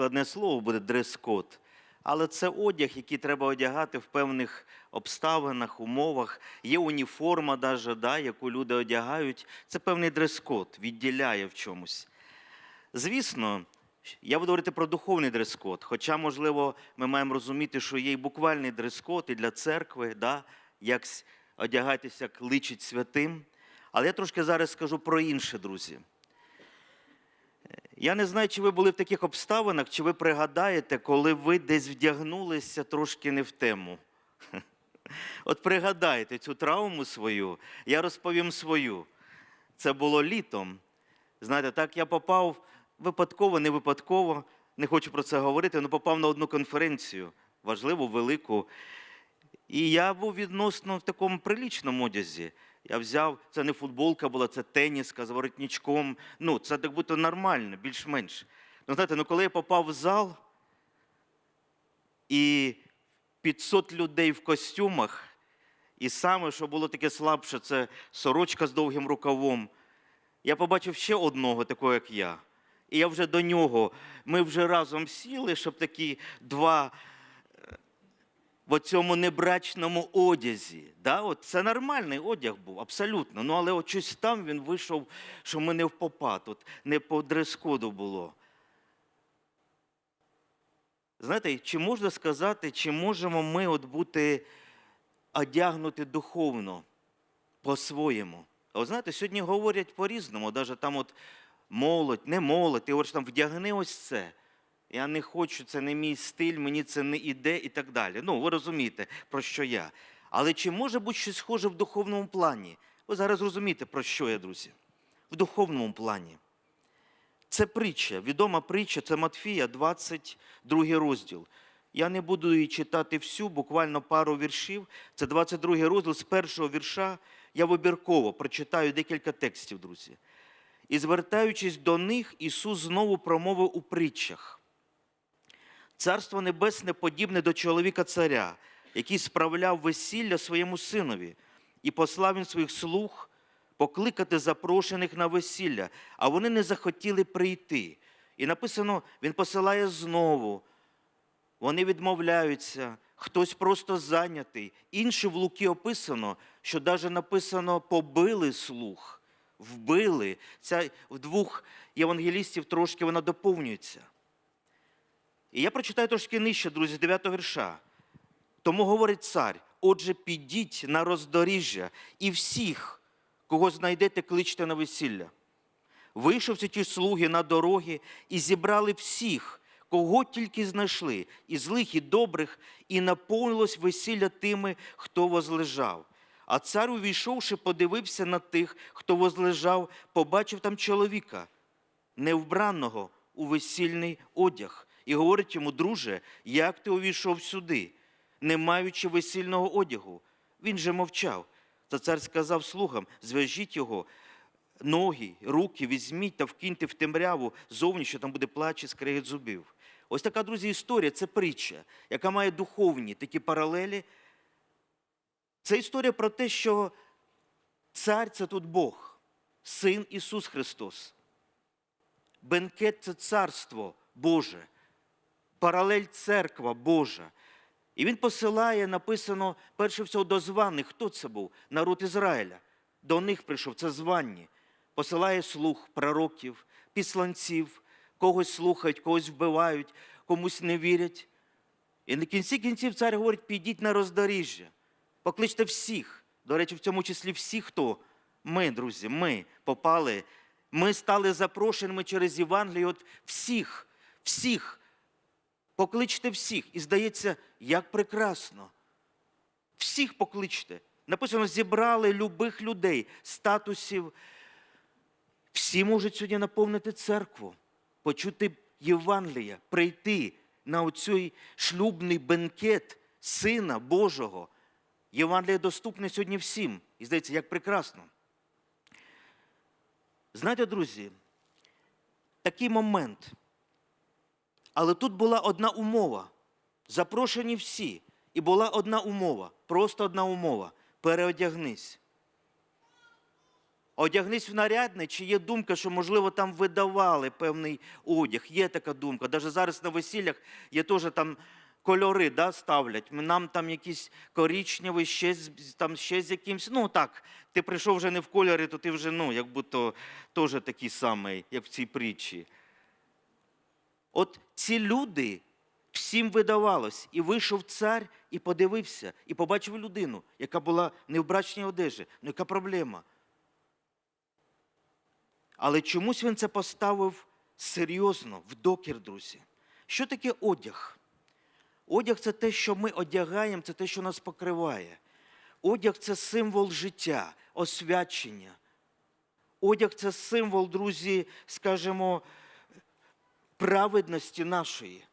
складне слово буде дрес-код, але це одяг, який треба одягати в певних обставинах, умовах. Є уніформа, даже, да, яку люди одягають. Це певний дрес-код, відділяє в чомусь. Звісно, я буду говорити про духовний дрес-код, хоча, можливо, ми маємо розуміти, що є і буквальний дрес-код і для церкви, да, як одягатися, як личить святим. Але я трошки зараз скажу про інше, друзі. Я не знаю, чи ви були в таких обставинах, чи ви пригадаєте, коли ви десь вдягнулися трошки не в тему. От пригадайте цю травму свою, я розповім свою. Це було літом. Знаєте, так я попав випадково, не випадково, не хочу про це говорити, але попав на одну конференцію, важливу, велику. І я був відносно в такому прилічному одязі. Я взяв, це не футболка була, це теніска з воротничком. Ну, це так будто нормально, більш-менш. Ну, знаєте, ну коли я попав в зал, і 500 людей в костюмах, і саме, що було таке слабше, це сорочка з довгим рукавом. Я побачив ще одного, такого, як я. І я вже до нього, ми вже разом сіли, щоб такі два в цьому небрачному одязі. Да? От це нормальний одяг був, абсолютно. Ну, але от щось там він вийшов, що ми не в попад, от не по дрес-коду було. Знаєте, чи можна сказати, чи можемо ми от бути одягнути духовно по-своєму? А знаєте, сьогодні говорять по-різному, навіть там от молодь, не молодь, ти говориш там вдягни ось це. Я не хочу, це не мій стиль, мені це не іде і так далі. Ну, ви розумієте, про що я. Але чи може бути щось схоже в духовному плані? Ви зараз розумієте, про що я, друзі? В духовному плані. Це притча, відома притча, це Матфія, 22 розділ. Я не буду її читати всю, буквально пару віршів. Це 22 розділ з першого вірша. Я вибірково прочитаю декілька текстів, друзі. І звертаючись до них, Ісус знову промовив у притчах. Царство Небесне подібне до чоловіка царя, який справляв весілля своєму синові, і послав він своїх слуг покликати запрошених на весілля, а вони не захотіли прийти. І написано, він посилає знову. Вони відмовляються, хтось просто зайнятий. Інше в Луки описано, що навіть написано побили слух, вбили. Ця в двох євангелістів трошки вона доповнюється. І я прочитаю трошки нижче, друзі, 9 вірша. Тому говорить цар: отже, підіть на роздоріжжя і всіх, кого знайдете, кличте на весілля. Вийшовся ті слуги на дороги і зібрали всіх, кого тільки знайшли, і злих, і добрих, і наповнилось весілля тими, хто возлежав. А цар, увійшовши, подивився на тих, хто возлежав, побачив там чоловіка, невбраного у весільний одяг, і говорить йому, друже, як ти увійшов сюди, не маючи весільного одягу? Він же мовчав. Та цар сказав слугам: зв'яжіть його, ноги, руки візьміть та вкиньте в темряву зовні, що там буде плач і скрегіт зубів. Ось така, друзі, історія це притча, яка має духовні такі паралелі. Це історія про те, що цар це тут Бог, син Ісус Христос. Бенкет це царство Боже, паралель церква Божа. І він посилає, написано, перше всього, до званих. Хто це був? Народ Ізраїля. До них прийшов, це званні. Посилає слух пророків, післанців, когось слухають, когось вбивають, комусь не вірять. І на кінці кінців цар говорить: підіть на роздоріжжя, покличте всіх. До речі, в цьому числі всі, хто ми, друзі, ми попали, ми стали запрошеними через Євангелію от всіх, всіх. Покличте всіх. І здається, як прекрасно. Всіх покличте. Написано, зібрали любих людей, статусів. Всі можуть сьогодні наповнити церкву, почути Євангелія, прийти на оцей шлюбний бенкет Сина Божого. Євангеліє доступне сьогодні всім. І здається, як прекрасно. Знаєте, друзі, такий момент. Але тут була одна умова. Запрошені всі. І була одна умова, просто одна умова. Переодягнись. Одягнись в нарядне, чи є думка, що, можливо, там видавали певний одяг. Є така думка. Навіть зараз на весіллях є теж там кольори да, ставлять. Нам там якийсь коричневий, ще там ще з якимсь. Ну так, ти прийшов вже не в кольорі, то ти вже, ну, як будто теж такий самий, як в цій притчі. От ці люди всім видавалось, і вийшов цар і подивився, і побачив людину, яка була не в брачній одежі. Ну яка проблема? Але чомусь він це поставив серйозно, в докір, друзі. Що таке одяг? Одяг це те, що ми одягаємо, це те, що нас покриває. Одяг це символ життя, освячення. Одяг це символ, друзі, скажімо, праведності нашої.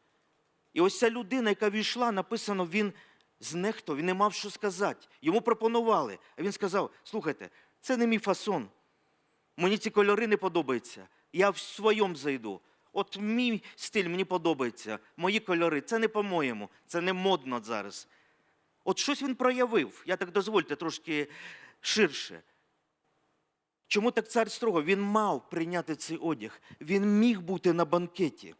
І ось ця людина, яка війшла, написано, він знехто, він не мав що сказати. Йому пропонували. А він сказав: слухайте, це не мій фасон. Мені ці кольори не подобаються. Я в своєму зайду. От мій стиль мені подобається, мої кольори. Це не по-моєму, це не модно зараз. От щось він проявив. Я так дозвольте трошки ширше. Чому так цар строго? Він мав прийняти цей одяг. Він міг бути на банкеті.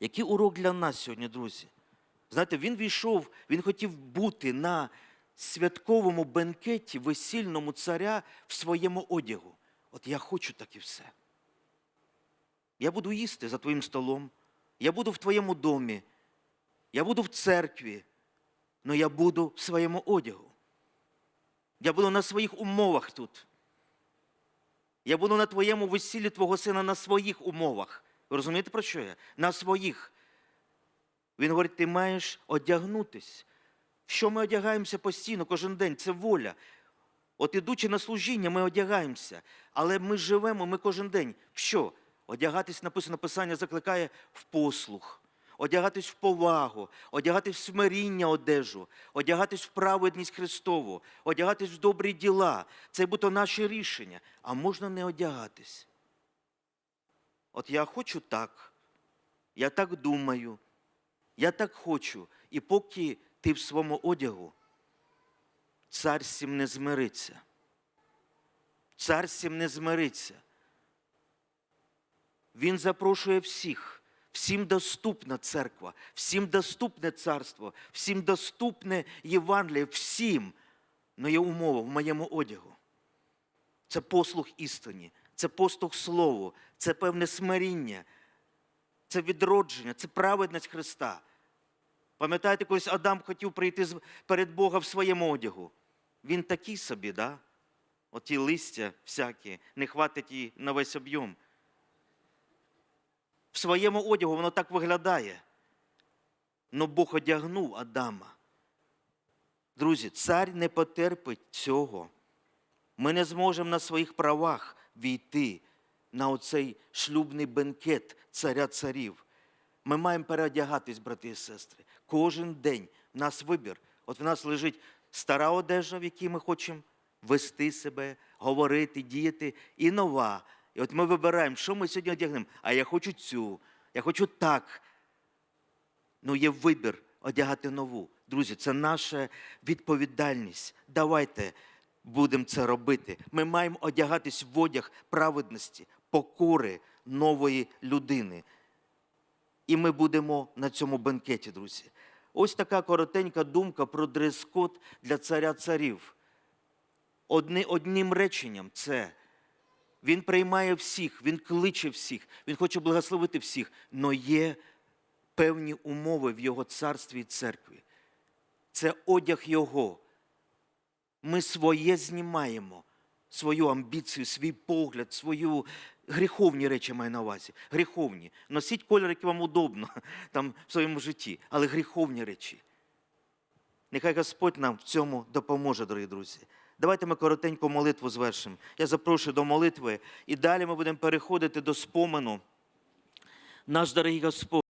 Який урок для нас сьогодні, друзі? Знаєте, він війшов, він хотів бути на святковому бенкеті весільному царя в своєму одягу. От я хочу так і все. Я буду їсти за твоїм столом, я буду в твоєму домі, я буду в церкві, але я буду в своєму одягу. Я буду на своїх умовах тут. Я буду на твоєму весіллі твого сина на своїх умовах. Ви розумієте, про що я? На своїх. Він говорить, ти маєш одягнутись. Що ми одягаємося постійно, кожен день? Це воля. От ідучи на служіння, ми одягаємося. Але ми живемо, ми кожен день. В що? Одягатись, написано, Писання закликає в послух, одягатись в повагу, одягатись в смиріння одежу, одягатись в праведність Христову, одягатись в добрі діла. Це буде наше рішення. А можна не одягатись. От я хочу так, я так думаю, я так хочу. І поки ти в своєму одягу, цар з не змириться. Цар з не змириться. Він запрошує всіх, всім доступна церква, всім доступне царство, всім доступне Євангеліє, всім. Но є умова в моєму одягу. Це послуг істині, це послуг Слову, це певне смиріння, це відродження, це праведність Христа. Пам'ятаєте, колись Адам хотів прийти перед Бога в своєму одягу. Він такий собі, да? Оті листя всякі, не хватить і на весь об'єм. Своєму одягу воно так виглядає. Но Бог одягнув Адама. Друзі, цар не потерпить цього. Ми не зможемо на своїх правах війти на оцей шлюбний бенкет царя царів. Ми маємо переодягатись, брати і сестри. Кожен день в нас вибір. От в нас лежить стара одежа, в якій ми хочемо вести себе, говорити, діяти, і нова. І от ми вибираємо, що ми сьогодні одягнемо. А я хочу цю, я хочу так. Ну, є вибір одягати нову. Друзі, це наша відповідальність. Давайте будемо це робити. Ми маємо одягатись в одяг праведності, покори нової людини. І ми будемо на цьому бенкеті, друзі. Ось така коротенька думка про дрес-код для царя царів. Одни, одним реченням це. Він приймає всіх, він кличе всіх, він хоче благословити всіх, але є певні умови в його царстві і церкві. Це одяг Його. Ми своє знімаємо, свою амбіцію, свій погляд, свою гріховні речі маю на увазі. Гріховні. Носіть кольор, який вам удобно там, в своєму житті, але гріховні речі. Нехай Господь нам в цьому допоможе, дорогі друзі. Давайте ми коротеньку молитву звершимо. Я запрошую до молитви, і далі ми будемо переходити до спомену. Наш дорогий Господь.